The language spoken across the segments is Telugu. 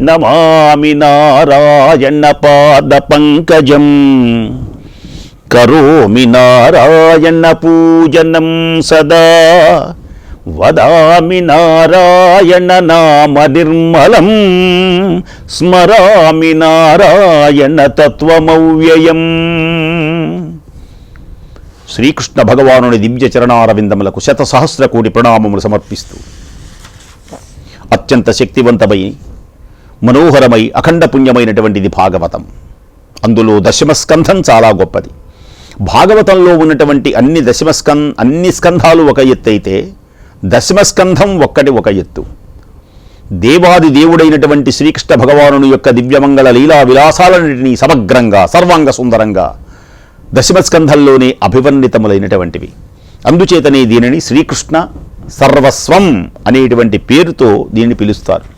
నమామి నారాయణ పాద పంకజం. కరోమి నారాయణ పూజనం సదా. వదామి నారాయణ నామ నిర్మలం. స్మరామి నారాయణ తత్వమవ్యయం. శ్రీకృష్ణ భగవానుని దివ్య చరణారవిందములకు శత సహస్ర కోటి ప్రణామములు సమర్పిస్తూ అత్యంత శక్తివంతమై మనోహరమై అఖండ పుణ్యమైనటువంటిది భాగవతం. అందులో దశమస్కంధం చాలా గొప్పది. భాగవతంలో ఉన్నటువంటి అన్ని దశమస్కం అన్ని స్కంధాలు ఒక ఎత్తు అయితే దశమస్కంధం ఒక్కటి ఒక ఎత్తు. దేవాది దేవుడైనటువంటి శ్రీకృష్ణ భగవానుని యొక్క దివ్యమంగళ లీలా విలాసాలన్నింటినీ సమగ్రంగా సర్వాంగ సుందరంగా దశమస్కంధంలోనే అభివర్ణితములైనటువంటివి. అందుచేతనే దీనిని శ్రీకృష్ణ సర్వస్వం అనేటువంటి పేరుతో దీనిని పిలుస్తారు.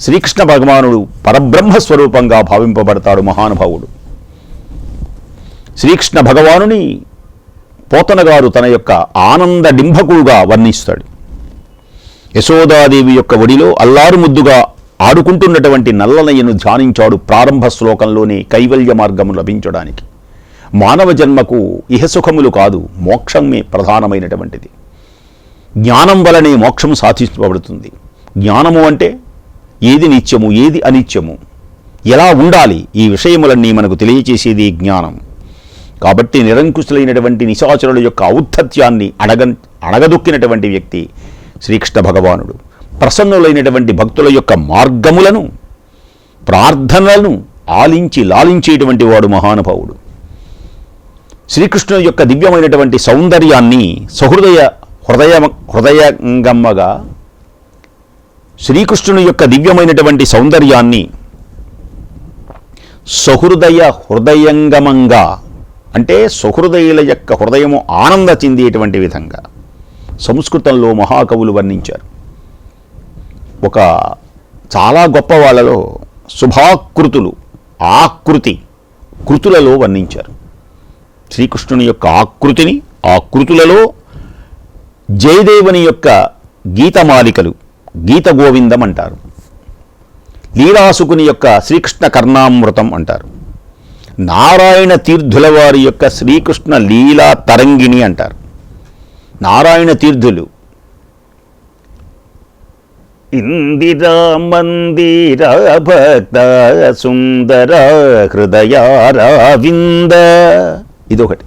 శ్రీకృష్ణ భగవానుడు పరబ్రహ్మ స్వరూపంగా భావింపబడతాడు మహానుభావుడు. శ్రీకృష్ణ భగవానుని పోతనగారు తన యొక్క ఆనంద డింభకుడుగా వర్ణిస్తాడు. యశోదాదేవి యొక్క ఒడిలో అల్లారు ముద్దుగా ఆడుకుంటున్నటువంటి నల్లనయ్యను ధ్యానించాడు ప్రారంభ శ్లోకంలోనే కైవల్య మార్గము లభించడానికి. మానవ జన్మకు ఇహసుఖములు కాదు మోక్షమే ప్రధానమైనటువంటిది. జ్ఞానం వలనే మోక్షం సాధించబడుతుంది. జ్ఞానము అంటే ఏది నిత్యము ఏది అనిత్యము? ఎలా ఉండాలి? ఈ విషయములన్నీ మనకు తెలియచేసేది జ్ఞానం. కాబట్టి నిరంకుశులైనటువంటి నిశాచరుల యొక్క ఔద్ధత్యాన్ని అడగ అడగదొక్కినటువంటి వ్యక్తి శ్రీకృష్ణ భగవానుడు. ప్రసన్నులైనటువంటి భక్తుల యొక్క మార్గములను ప్రార్థనలను ఆలించి లాలించేటువంటి వాడు మహానుభావుడు. శ్రీకృష్ణుని యొక్క దివ్యమైనటువంటి సౌందర్యాన్ని సహృదయ హృదయ హృదయంగమ్మగా శ్రీకృష్ణుని యొక్క దివ్యమైనటువంటి సౌందర్యాన్ని సహృదయ హృదయంగమంగా అంటే సహృదయుల యొక్క హృదయము ఆనంద చెందేటువంటి విధంగా సంస్కృతంలో మహాకవులు వర్ణించారు. ఒక చాలా గొప్ప వాళ్ళలో శుభాకృతులు ఆకృతి కృతులలో వర్ణించారు. శ్రీకృష్ణుని యొక్క ఆకృతిని ఆ కృతులలో జయదేవుని యొక్క గీతమాలికలు గీత గోవిందం అంటారు. లీలాసుకుని యొక్క శ్రీకృష్ణ కర్ణామృతం అంటారు. నారాయణ తీర్థుల వారి యొక్క శ్రీకృష్ణ లీలా తరంగిణి అంటారు. నారాయణ తీర్థులు. ఇందిరా మందిర భక్త సుందర హృదయారావింద. ఇదొకటి.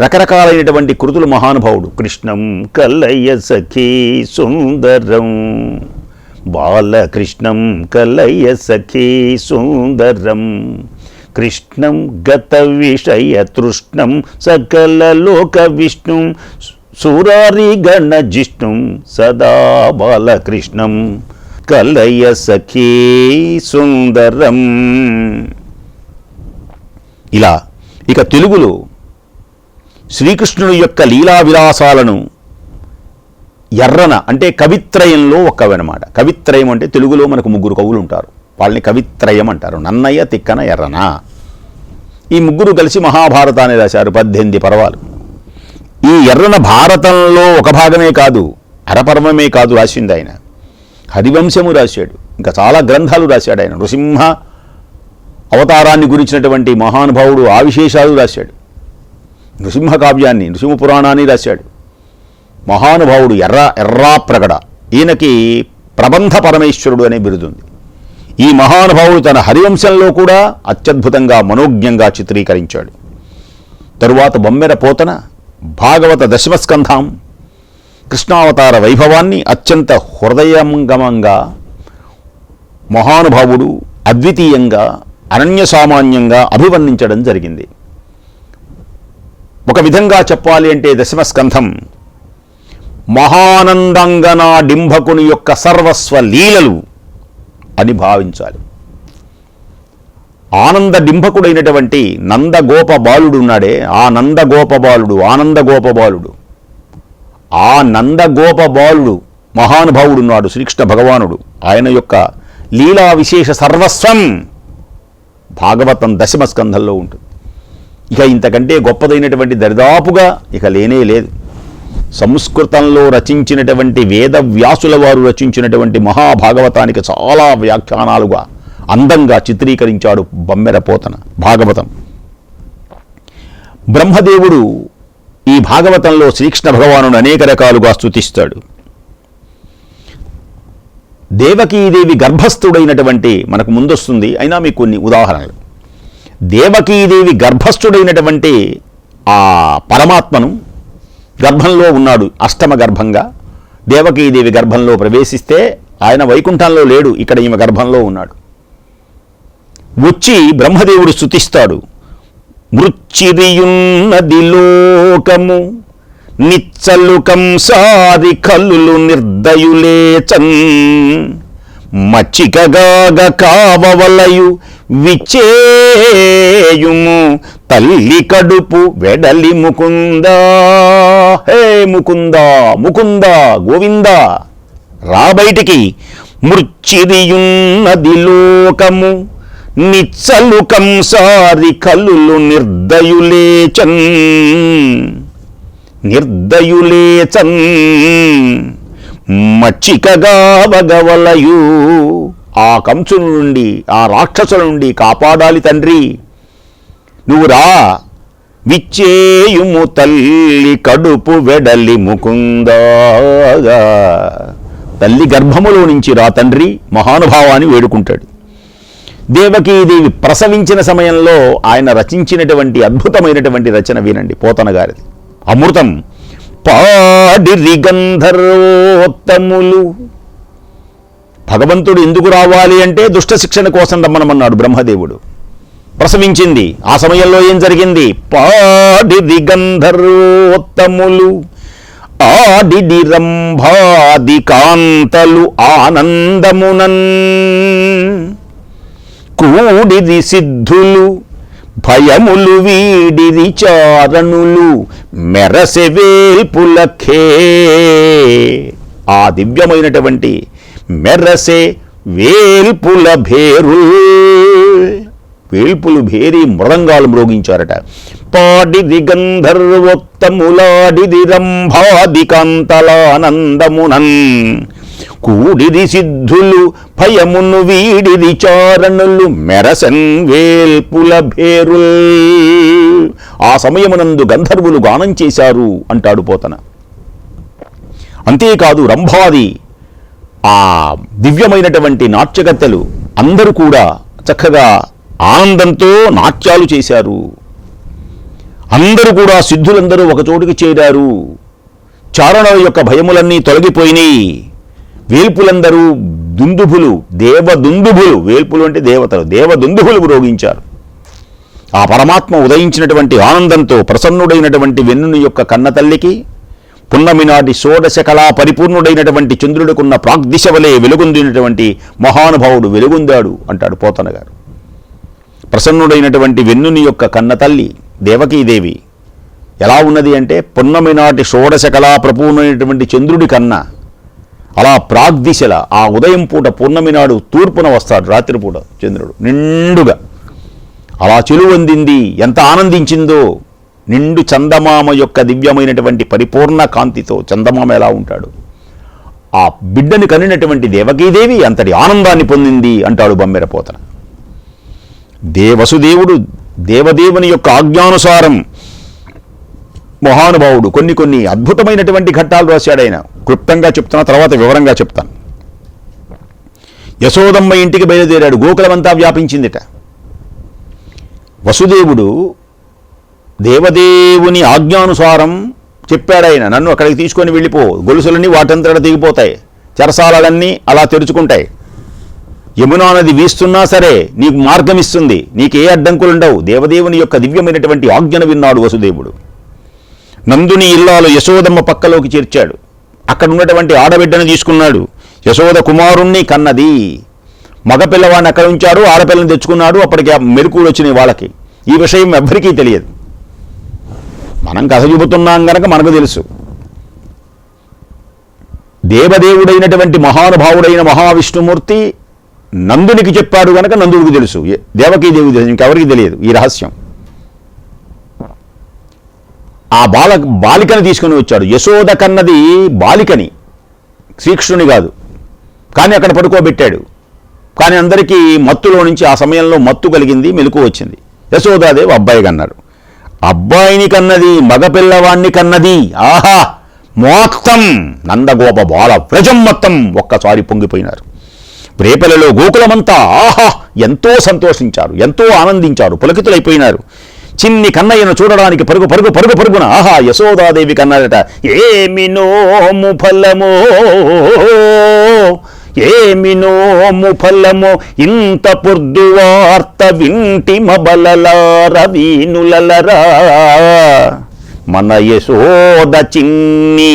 రకరకాలైనటువంటి కృతులు మహానుభావుడు. కృష్ణం కల్లయ్య సఖీ సుందరం. బాలకృష్ణం కల్లయ్య సఖీ సుందరం. కృష్ణం గత విషయ తృష్ణం సకల లోక విష్ణుం. సూరారి గణ జిష్ణుం సదా బాలకృష్ణం కలయ సఖీ సుందరం. ఇలా ఇక తెలుగులో శ్రీకృష్ణుని యొక్క లీలా విలాసాలను ఎర్రన అంటే కవిత్రయంలో ఒక్కవన్నమాట కవిత్రయం అంటే తెలుగులో మనకు ముగ్గురు కవులు ఉంటారు. వాళ్ళని కవిత్రయం అంటారు. నన్నయ్య తిక్కన ఎర్రన. ఈ ముగ్గురు కలిసి మహాభారతాన్ని రాశారు. పద్దెనిమిది పర్వాలు. ఈ ఎర్రన భారతంలో ఒక భాగమే కాదు అరపర్వమే కాదు రాసింది ఆయన. హరివంశము రాశాడు. ఇంకా చాలా గ్రంథాలు రాశాడు ఆయన. నృసింహ అవతారాన్ని గురించినటువంటి మహానుభావుడు ఆవిశేషాలు రాశాడు. నృసింహ కావ్యాన్ని నృసింహ పురాణాన్ని రాశాడు. మహానుభావుడు ఎర్ర ఎర్రా ప్రగడ. ఈయనకి ప్రబంధ పరమేశ్వరుడు అనే బిరుదుంది ఈ మహానుభావుడు తన హరివంశంలో కూడా అత్యద్భుతంగా మనోజ్ఞంగా చిత్రీకరించాడు. తరువాత బొమ్మెర పోతన భాగవత దశమస్కంధాం కృష్ణావతార వైభవాన్ని అత్యంత హృదయంగమంగా మహానుభావుడు అద్వితీయంగా అనన్య సామాన్యంగా అభివర్ణించడం జరిగింది. ఒక విధంగా చెప్పాలి అంటే దశమస్కంధం. మహానందంగనా డింభకుని యొక్క సర్వస్వ లీలలు అని భావించాలి. ఆనంద డింభకుడైనటువంటి నందగోప బాలుడు ఉన్నాడే. ఆ నందగోప బాలుడు ఆనందగోప బాలుడు ఆ నందగోప బాలుడు మహానుభావుడు ఉన్నాడు శ్రీకృష్ణ భగవానుడు. ఆయన యొక్క లీలా విశేష సర్వస్వం భాగవతం దశమ స్కంధంలో ఉంటుంది. ఇక ఇంతకంటే గొప్పదైనటువంటి దరిదాపుగా ఇక లేనే లేదు. సంస్కృతంలో రచించినటువంటి వేద వ్యాసుల వారు రచించినటువంటి మహాభాగవతానికి చాలా వ్యాఖ్యానాలుగా అందంగా చిత్రీకరించాడు బమ్మెర పోతన భాగవతం. బ్రహ్మదేవుడు ఈ భాగవతంలో శ్రీకృష్ణ భగవాను అనేక రకాలుగా స్తుతిస్తాడు. దేవకీదేవి గర్భస్థుడైనటువంటి మనకు ముందొస్తుంది అయినా మీకు కొన్ని ఉదాహరణలు. దేవకీదేవి గర్భస్థుడైనటువంటి ఆ పరమాత్మను గర్భంలో ఉన్నాడు అష్టమ గర్భంగా. దేవకీదేవి గర్భంలో ప్రవేశిస్తే ఆయన వైకుంఠంలో లేడు ఇక్కడ ఈమె గర్భంలో ఉన్నాడు. వచ్చి బ్రహ్మదేవుడు స్థుతిస్తాడు మృచ్చిరియున్నది లోకము నిచ్చలు కంసారి కల్లులు నిర్దయులేచన్. మచ్చికగాగ కావవలయు విచ్చేయుము. తల్లి కడుపు వెడలి ముకుంద. హే ముకుంద ముకుంద గోవిందా. రా బయటికి మృచ్చిరియున్నది లోకము. నిచ్చలు కంసారి కల్లులు నిర్దయులేచన్ నిర్దయులేచన్ మచ్చికగావగవలయు. ఆ కంచు నుండి ఆ రాక్షసుల నుండి కాపాడాలి తండ్రి. నువ్వు రా విచ్చేయుము తల్లి కడుపు వెడలి ముకుందాగా. తల్లి గర్భములో నుంచి రా తండ్రి మహానుభావాన్ని వేడుకుంటాడు. దేవకీదేవి ప్రసవించిన సమయంలో ఆయన రచించినటువంటి అద్భుతమైనటువంటి రచన వినండి పోతన గారిది. అమృతం. పాడిరి గంధర్వోత్తములు. భగవంతుడు ఎందుకు రావాలి అంటే దుష్ట శిక్షణ కోసం రమ్మనమన్నాడు బ్రహ్మదేవుడు. ప్రసవించింది. ఆ సమయంలో ఏం జరిగింది? పాడిది గంధర్వోత్తములు. ఆడిడి రంభాది కాంతలు ఆనందమునన్. కూడిది సిద్ధులు. భయములు వీడిది చారణులు మెరసె వేల్పులఖే ఆ దివ్యమైనటువంటి మెరసే వేల్పుల భేరు. వేల్పులు భేరి మృదంగాలు మ్రోగించారట. పాడిది గంధర్వోత్తములాడిది రంభాది కాంతలానందమునన్ కూడిది సిద్ధులు భయమును వీడిది చారణులు మెరసన్ వేల్పుల భేరుల్. ఆ సమయమునందు గంధర్వులు గానం చేశారు అంటాడు పోతన. అంతేకాదు రంభాది ఆ దివ్యమైనటువంటి నాట్యగత్తెలు అందరూ కూడా చక్కగా ఆనందంతో నాట్యాలు చేశారు. అందరూ కూడా సిద్ధులందరూ ఒక చోటుకి చేరారు. చారణుల యొక్క భయములన్నీ తొలగిపోయినాయి. వేల్పులందరూ దుందుభులు దేవదుందుభులు. వేల్పులు అంటే దేవతలు దేవదుందుభులు మ్రోగించారు. ఆ పరమాత్మ ఉదయించినటువంటి ఆనందంతో ప్రసన్నుడైనటువంటి వెన్నుని యొక్క కన్నతల్లికి పున్నమి నాటి షోడశ కళా పరిపూర్ణుడైనటువంటి చంద్రుడికున్న ప్రాగ్దిశ వలె వెలుగొందినటువంటి మహానుభావుడు వెలుగొందాడు అంటాడు పోతన గారు ప్రసన్నుడైనటువంటి వెన్నుని యొక్క కన్నతల్లి దేవకీదేవి ఎలా ఉన్నది అంటే పున్నమి నాటి షోడశ కళా ప్రపూర్ణమైనటువంటి చంద్రుడి కన్నా అలా ప్రాగ్దిశల ఆ ఉదయం పూట పూర్ణమి నాడు తూర్పున వస్తాడు రాత్రిపూట చంద్రుడు. నిండుగా. అలా చెలువొందింది ఎంత ఆనందించిందో. నిండు చందమామ యొక్క దివ్యమైనటువంటి పరిపూర్ణ కాంతితో చందమామ ఎలా ఉంటాడు? ఆ బిడ్డని కనినటువంటి దేవకీదేవి అంతటి ఆనందాన్ని పొందింది అంటాడు బమ్మెరపోతన దేవసుదేవుడు దేవదేవుని యొక్క ఆజ్ఞానుసారం మహానుభావుడు కొన్ని కొన్ని అద్భుతమైనటువంటి ఘట్టాలు రాశాడు ఆయన. క్లుప్తంగా చెప్తున్నా తర్వాత వివరంగా చెప్తాను. యశోదమ్మ ఇంటికి బయలుదేరాడు గోకులమంతా వ్యాపించిందిట. వసుదేవుడు దేవదేవుని ఆజ్ఞానుసారం చెప్పాడాయన నన్ను అక్కడికి తీసుకొని వెళ్ళిపో గొలుసులన్నీ వాటంతట దిగిపోతాయి చెరసాలన్నీ అలా తెరుచుకుంటాయి. యమునా నది వీస్తున్నా సరే నీకు మార్గం ఇస్తుంది నీకు ఏ అడ్డంకులు ఉండవు దేవదేవుని యొక్క దివ్యమైనటువంటి ఆజ్ఞను విన్నాడు వసుదేవుడు. నందుని ఇల్లాలు యశోదమ్మ పక్కలోకి చేర్చాడు. అక్కడ ఉన్నటువంటి ఆడబిడ్డను తీసుకున్నాడు. యశోద కుమారుణ్ణి కన్నది. మగపిల్లవాడిని అక్కడ ఉంచాడు ఆడపిల్లని తెచ్చుకున్నాడు. అప్పటికి ఆ మెరుకులు వచ్చినాయి వాళ్ళకి. ఈ విషయం ఎవ్వరికీ తెలియదు. మనం కథ చెబుతున్నాం గనక మనకు తెలుసు. దేవదేవుడైనటువంటి మహానుభావుడైన మహావిష్ణుమూర్తి నందునికి చెప్పాడు గనక నందుడికి తెలుసు. దేవకీ దేవి తెలుసు. ఇంకెవరికి తెలియదు. ఈ రహస్యం. ఆ బాల బాలికని తీసుకుని వచ్చాడు. యశోద కన్నది బాలికని. శ్రీకృష్ణుని కాదు. కానీ అక్కడ పడుకోబెట్టాడు. కానీ అందరికీ మత్తులో నుంచి ఆ సమయంలో మత్తు కలిగింది మెలకు వచ్చింది. యశోదాదేవి అబ్బాయి కన్నారు అబ్బాయిని కన్నది మగపిల్లవాణ్ణి కన్నది. ఆహా! మొత్తం! నందగోప బాల వ్రజం మొత్తం ఒక్కసారి పొంగిపోయినారు. రేపలలో గోకులమంతా ఆహా! ఎంతో సంతోషించారు ఎంతో ఆనందించారు పులకితులైపోయినారు. చిన్ని కన్నయ్యను చూడడానికి పరుగు పరుగు పరుగు పరుగున. ఆహా యశోదాదేవి కన్నాడట ఏమి నోము ఫలమో? ఏమి నోము ఫలమో? ఇంత పొద్దు వార్త వింటి మబలలారవీనులరా మన యశోద చిన్ని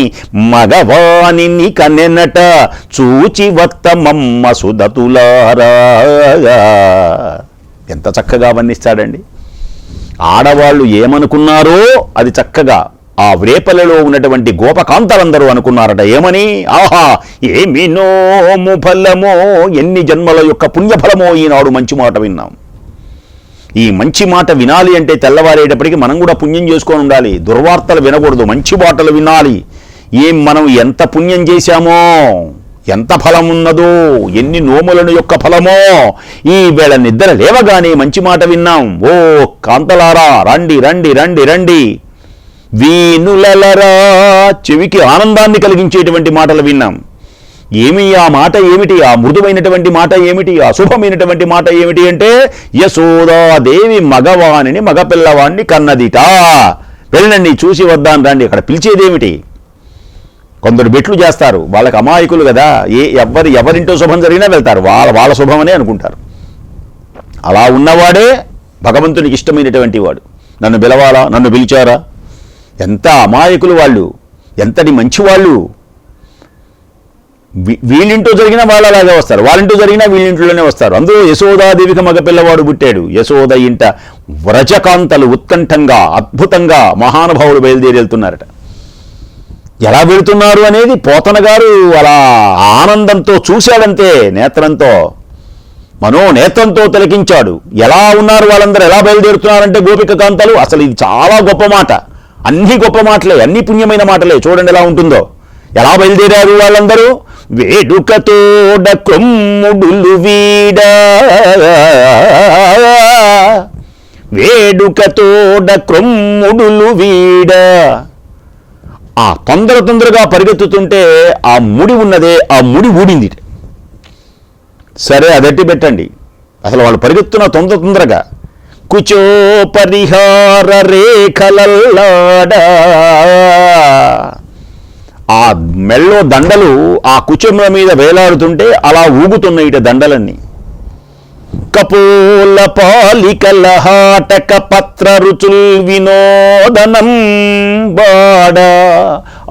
మగవాణిని కనెనట చూచి వత్తమమ్మ సుధతులారా. ఎంత చక్కగా వర్ణిస్తాడండి. ఆడవాళ్ళు ఏమనుకున్నారో అది చక్కగా ఆ వ్రేపలలో ఉన్నటువంటి గోపకాంతలందరూ అనుకున్నారట. ఏమని? ఆహా ఏమి నోము ఫలమో ఎన్ని జన్మల యొక్క పుణ్యఫలమో ఈనాడు మంచి మాట విన్నాం. ఈ మంచి మాట వినాలి అంటే తెల్లవారేటప్పటికి మనం కూడా పుణ్యం చేసుకొని ఉండాలి. దుర్వార్తలు వినకూడదు మంచి మాటలు వినాలి. ఏం మనం ఎంత పుణ్యం చేశామో? ఎంత ఫలమున్నదో ఎన్ని నోములను యొక్క ఫలమో ఈ వేళ నిద్ర లేవగానే మంచి మాట విన్నాం. ఓ కాంతలారా రండి రండి రండి రండి. వీనులలరా చెవికి ఆనందాన్ని కలిగించేటువంటి మాటలు విన్నాం. ఏమి ఆ మాట ఏమిటి? ఆ మృదువైనటువంటి మాట ఏమిటి? ఆ శుభమైనటువంటి మాట ఏమిటి అంటే యశోదాదేవి మగవాణిని మగపిల్లవాణ్ణి కన్నదిట. వెళ్ళండి చూసి వద్దాం రండి. అక్కడ పిలిచేదేమిటి? కొందరు బెట్లు చేస్తారు. వాళ్ళకి అమాయకులు కదా. ఏ ఎవరి ఎవరింటో శుభం జరిగినా వెళ్తారు. వాళ్ళ వాళ్ళ శుభమనే అనుకుంటారు. అలా ఉన్నవాడే భగవంతునికి ఇష్టమైనటువంటి వాడు. నన్ను పిలవాలా? నన్ను పిలిచారా? ఎంత అమాయకులు వాళ్ళు. ఎంతటి మంచివాళ్ళు వీ- వీళ్ళింటో జరిగినా వాళ్ళు అలాగే వస్తారు. వాళ్ళింటో జరిగినా వీళ్ళింట్లోనే వస్తారు. అందులో యశోదాదేవికి మగపిల్లవాడు పుట్టాడు. యశోద ఇంట వ్రజకాంతలు ఉత్కంఠంగా అద్భుతంగా మహానుభావులు బయలుదేరి వెళ్తున్నారట. ఎలా వెళుతున్నారు అనేది పోతన గారు అలా ఆనందంతో చూశాడంతే నేత్రంతో. మనో నేత్రంతో తిలకించాడు. ఎలా ఉన్నారు వాళ్ళందరూ? ఎలా బయలుదేరుతున్నారంటే గోపిక కాంతలు? అసలు ఇది చాలా గొప్ప మాట. అన్ని గొప్ప మాటలే అన్ని పుణ్యమైన మాటలే. చూడండి ఎలా ఉంటుందో. ఎలా బయలుదేరారు వాళ్ళందరూ? వేడుకతోడ క్రొమ్ముడులు వీడ. వేడుకతోడ క్రొమ్ముడులు వీడా. ఆ తొందర తొందరగా పరిగెత్తుతుంటే ఆ ముడి ఉన్నదే ఆ ముడి ఊడింది సరే అదట్టి పెట్టండి. అసలు వాళ్ళు పరిగెత్తున్న తొందర తొందరగా. కుచో పరిహార రేఖలల్లాడ. ఆ మెళ్ళో దండలు ఆ కుచముల మీద వేలాడుతుంటే అలా ఊగుతున్నాయి దండలన్నీ. కపోల పాలికల పత్ర రుచుల్ వినోదనం బాడ.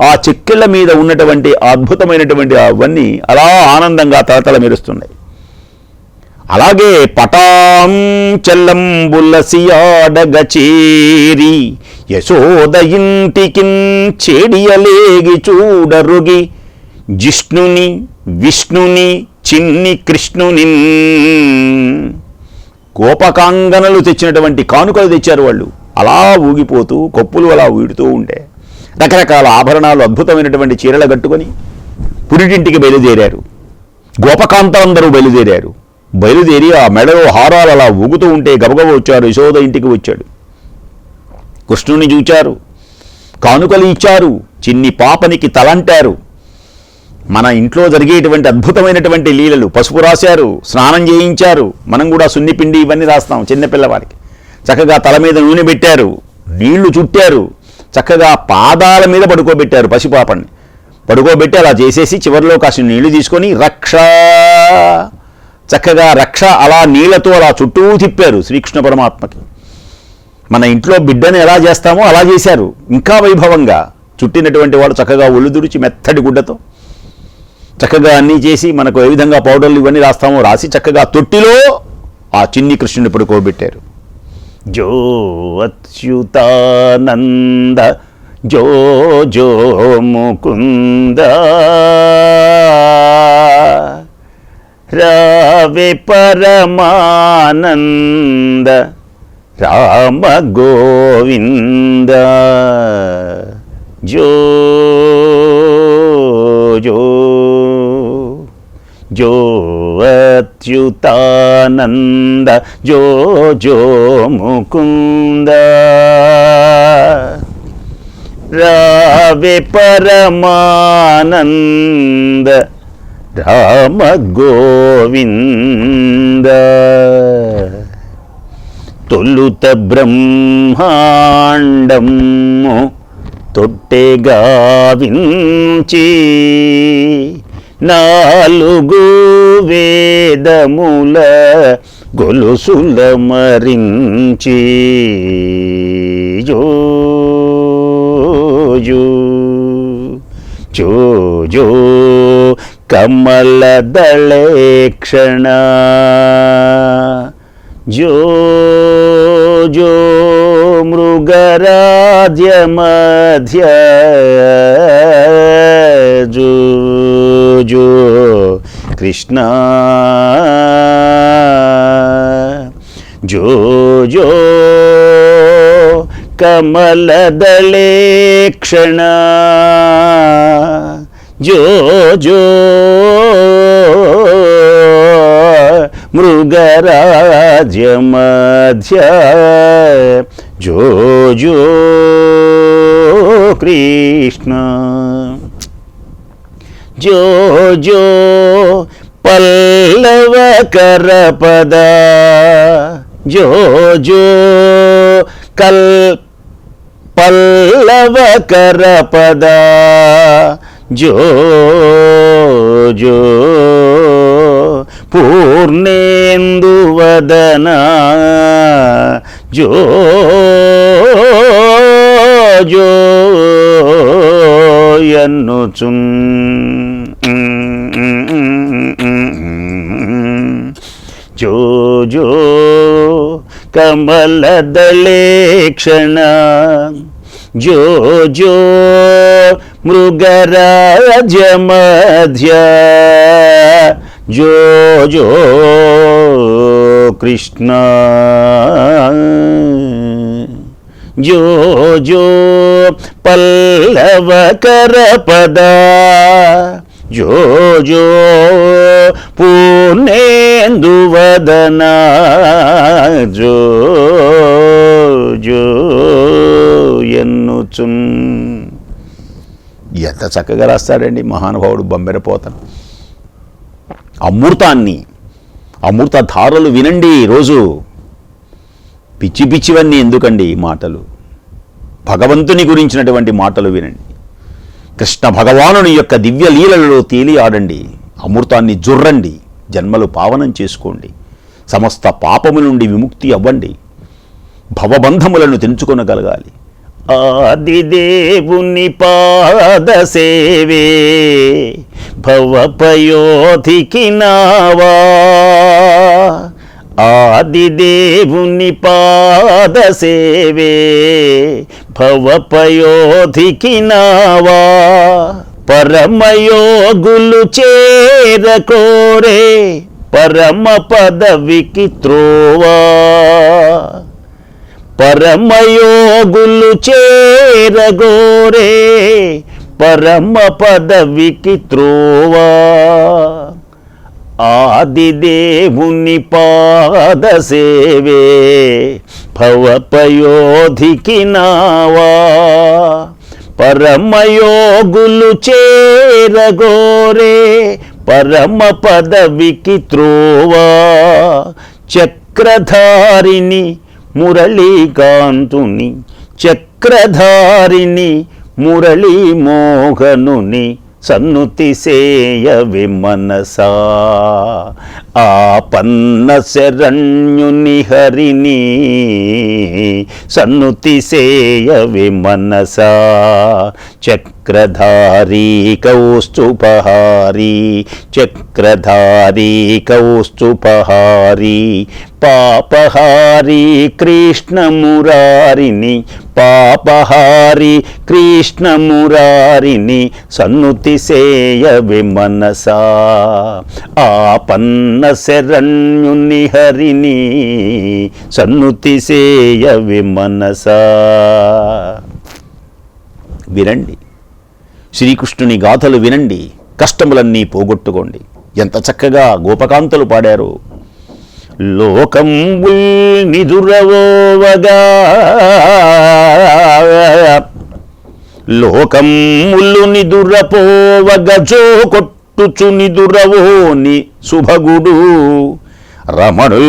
ఆ చెక్కిళ్ళ మీద ఉన్నటువంటి అద్భుతమైనటువంటి అవన్నీ అలా ఆనందంగా తలతల మెరుస్తున్నాయి అలాగే పటాం చెల్లంబులసియాడగ చేరి యశోద ఇంటికిన్ చేడియలేగి చూడరుగి జిష్ణుని విష్ణుని చిన్ని కృష్ణుని. కోపకాంగనలు తెచ్చినటువంటి కానుకలు తెచ్చారు వాళ్ళు. అలా ఊగిపోతూ కప్పులు అలా ఊడుతూ ఉండే. రకరకాల ఆభరణాలు అద్భుతమైనటువంటి చీరలు కట్టుకొని పురిటింటికి బయలుదేరారు. గోపకాంతలందరూ బయలుదేరారు. బయలుదేరి ఆ మెడలో హారాలు అలా ఊగుతూ ఉంటే గబగబ వచ్చారు. యశోద ఇంటికి వచ్చాడు. కృష్ణుని చూచారు. కానుకలు ఇచ్చారు. చిన్ని పాపనికి తలంటారు. మన ఇంట్లో జరిగేటువంటి అద్భుతమైనటువంటి లీలలు. పసుపు రాశారు స్నానం చేయించారు మనం కూడా సున్నిపిండి ఇవన్నీ రాస్తాం చిన్నపిల్లవాడికి చక్కగా తల మీద నూనె పెట్టారు నీళ్ళు చుట్టారు చక్కగా పాదాల మీద పడుకోబెట్టారు పసిపాపని పడుకోబెట్టి అలా చేసేసి చివరిలో కాసిన నీళ్ళు తీసుకొని రక్ష చక్కగా రక్ష అలా నీళ్ళతో అలా చుట్టూ తిప్పారు శ్రీకృష్ణ పరమాత్మకి. మన ఇంట్లో బిడ్డను ఎలా చేస్తామో అలా చేశారు. ఇంకా వైభవంగా చుట్టినటువంటి వాడు చక్కగా ఒళ్ళు దుడిచి మెత్తటి గుడ్డతో చక్కగా అన్నీ చేసి మనకు ఏ విధంగా పౌడర్లు ఇవన్నీ రాస్తామో రాసి చక్కగా తొట్టిలో ఆ చిన్ని కృష్ణుని పడుకోబెట్టారు జో అచ్యుతానంద జో జో ముకుంద. రావే పరమానంద రామ గోవింద. జో జో జో అచ్యుతానంద జో జో ముకుంద. రావే పరమానంద రామ గోవింద. తొలుత బ్రహ్మాండము తొట్టెగా వించి నాలుగు వేదముల గొలుసుల మరించి. జో జో జో కమల దళేక్షణ జో జో మధ్య మధ్య జో జో కృష్ణ. జో జో కమలదళేక్షణ జో జో మృగరాజ్య మధ్య జో జో కృష్ణ. జో జో పల్లవ కరపద జో జో కల్ పల్లవ కరపద జో జో పూర్ణేందువదన జో జో ఎన్నుచున్ జో జో కమలదళేక్షణ జో జో మృగరాజ మధ్య జో జో కృష్ణ. జో జో పల్లవకర పద జో జో పూర్ణేందువదన. జో జో ఎన్నుచున్. ఎంత చక్కగా రాస్తాడండి మహానుభావుడు బొమ్మెరపోతను. అమృతాన్ని అమృత ధారలు వినండి రోజు. పిచ్చి పిచ్చివన్నీ ఎందుకండి ఈ మాటలు? భగవంతుని గురించినటువంటి మాటలు వినండి. కృష్ణ భగవానుని యొక్క దివ్య లీలలలో తేలి ఆడండి. అమృతాన్ని జుర్రండి జన్మలు పావనం చేసుకోండి. సమస్త పాపము నుండి విముక్తి అవ్వండి. భవబంధములను తెంచుకొనగలగాలి ఆదిదేవుని పాద సేవే. భవపయోధికి నావా. ఆదిదేవుని పాద సేవే. భవపయోధికి నావా. పరమయోగులు చేరకోరే. పరమ పదవికి త్రోవా. పరమయోగులు చేరగోరే పరమ పదవికి త్రోవా. ఆదిదేవుని పాద సేవే భవపయోధికి నావా. పరమయోగులు చేరగోరే పరమ పదవికి త్రోవా. చక్రధారిని మురళీకాంతుని చక్రధారిని మురళీ మోహనుని సన్నుతి సేయవి మనసా ఆపన్న శరణ్యుని హరిని సన్నుతి సేయ విమనసా. చక్ర చక్రధారీ కౌస్తుపహారీ చక్రధారీ కౌస్తుపహారీ పాపహారీ కృష్ణమురారిని పాపహారి కృష్ణమురారిని సన్నుతి సేయవి మనసా. ఆపన్న శరణ్యుని హరిని సన్నుతి సేయవి మనసా. వినండి. శ్రీకృష్ణుని గాథలు వినండి కష్టములన్నీ పోగొట్టుకోండి. ఎంత చక్కగా గోపకాంతలు పాడారు. లోకం నిదురవోవగా ముల్లు నిదురపోవగ జో కొట్టుచు నిదురవోని శుభగుడు రమణు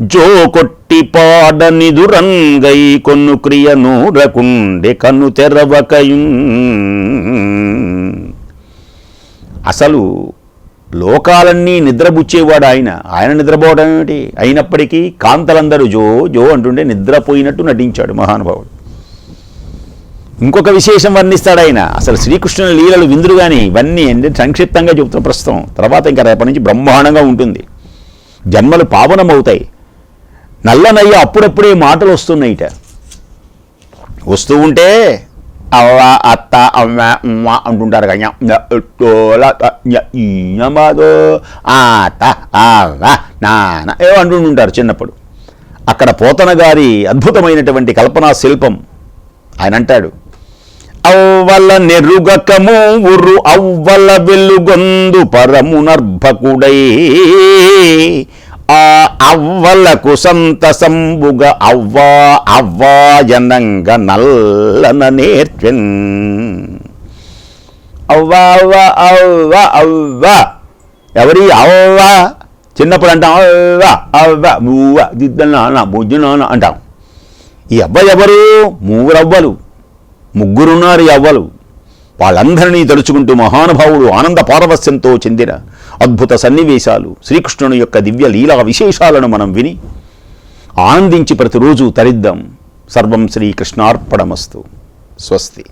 జో కొట్టు పాడ నిదురంగై కొన్ను క్రియ రకుండే కన్ను తెరవకయు అసలు లోకాలన్నీ నిద్రబుచ్చేవాడు ఆయన. ఆయన నిద్రపోవడం ఏమిటి? అయినప్పటికీ కాంతలందరూ జో జో అంటుండే నిద్రపోయినట్టు నటించాడు మహానుభావుడు. ఇంకొక విశేషం వర్ణిస్తాడు ఆయన. అసలు శ్రీకృష్ణుని లీలలు విందురు కానీ ఇవన్నీ అంటే సంక్షిప్తంగా చెబుతున్న ప్రస్తుతం. తర్వాత ఇంకా రేపటి నుంచి బ్రహ్మాండంగా ఉంటుంది. జన్మలు పావనమవుతాయి. నల్లనయ్య అప్పుడప్పుడే మాటలు వస్తున్నాయిట వస్తూ ఉంటే అవ్వ అత్త అమ్మ ఉమ్మ అంటుంటారు కదా ఈయమాదో అత్త అవ్వ నాన్న ఏవో అంటుంటారు చిన్నప్పుడు. అక్కడ పోతన గారి అద్భుతమైనటువంటి కల్పనా శిల్పం ఆయన అంటాడు అవ్వల నెరుగకము ఉర్రు అవ్వల వెలుగొందు పరమునర్భకుడై ఆ అవ్వలకు సంతసంబుగ అవ్వా అవ్వాయనంగ నల్లన నేర్చెన్. అవ్వ అవ్వ అవ్వ అవ్వ. ఎవరి అవ్వ? చిన్నప్పుడు అంటాం అవ్వ అవ్వ. మూవ దిద్దనాన భుజనాన అంటాం. ఈ అవ్వ ఎవరు? మూరవ్వలు ముగ్గురున్నారు ఈ అవ్వలు. వాళ్ళందరినీ తలుచుకుంటూ మహానుభావుడు ఆనంద పారవస్యంతో చెందిన అద్భుత సన్నివేశాలు శ్రీకృష్ణుని యొక్క దివ్య లీలా విశేషాలను మనం విని ఆనందించి ప్రతిరోజు తరిద్దాం. సర్వం శ్రీకృష్ణార్పణమస్తు. స్వస్తి.